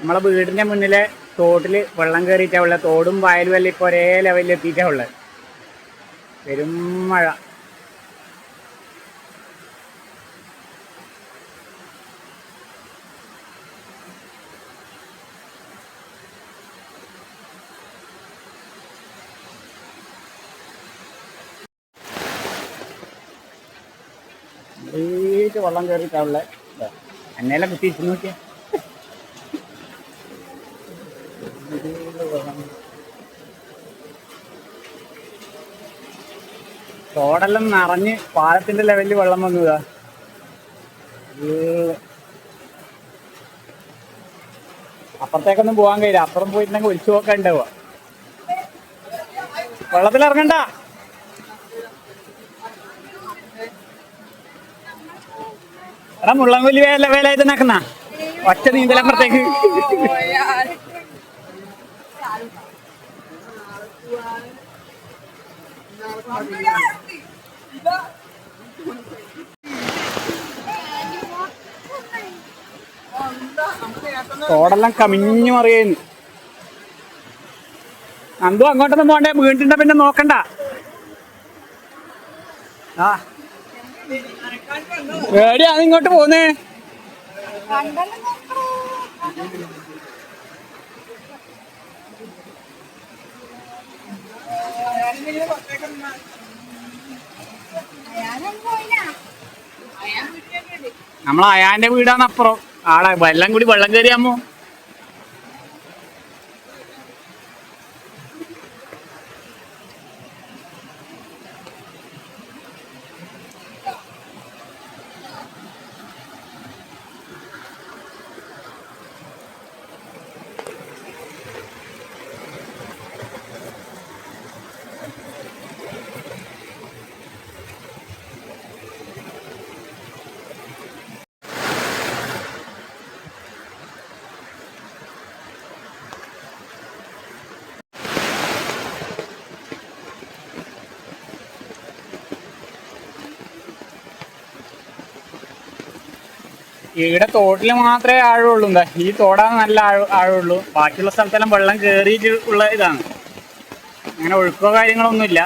നമ്മളെ വീടിന്റെ മുന്നിലെ തോട്ടിൽ വെള്ളം കയറിയിട്ടാ ഉള്ളത് തോടും വയലും എല്ലാം ഇപ്പൊ ഒരേ ലെവലിൽ എത്തിയിട്ടാ ഉള്ളത് പെരും മഴ. വെള്ളം കയറിയിട്ടാ ഉള്ളത് എന്നെല്ലാം കുത്തിയിട്ട് നോക്കിയാ. തോടെല്ലാം നിറഞ്ഞ് പാലത്തിന്റെ ലെവലിൽ വെള്ളം വന്നതാ അപ്പുറത്തേക്കൊന്നും പോകാൻ കഴിയില്ല. അപ്പുറം പോയിട്ടുണ്ടെങ്കിൽ ഒലിച്ചു പോക്കാൻ ഉണ്ടാവുക. വെള്ളത്തിൽ ഇറങ്ങണ്ട. എടാ മുള്ളംകൊല്ലി വേല വേലായി തന്നെ ഒറ്റ നീന്തലപ്പുറത്തേക്ക്. തോടെല്ലാം കമിഞ്ഞു മറിയുന്നു. അന്തു അങ്ങോട്ടൊന്നും പോണ്ടേ വീണ്ടിണ്ട പിന്നെ നോക്കണ്ട. ആ. പേടിയാ ഇങ്ങോട്ട് പോന്നേ. നമ്മളെ അയാന്റെ വീടാണ് അപ്പുറം. ആടെ വെള്ളം കൂടി വെള്ളം കയറിയാമോ ഇവിടെ തോട്ടിൽ മാത്രമേ ആഴമുള്ളൂ. എന്താ ഈ തോടാണ് നല്ല ആഴ ആഴമുള്ളൂ. ബാക്കിയുള്ള സ്ഥലത്തെല്ലാം വെള്ളം കയറിയിട്ട് ഉള്ള ഇതാണ്. അങ്ങനെ ഒഴുക്കോ കാര്യങ്ങളോ ഒന്നുമില്ല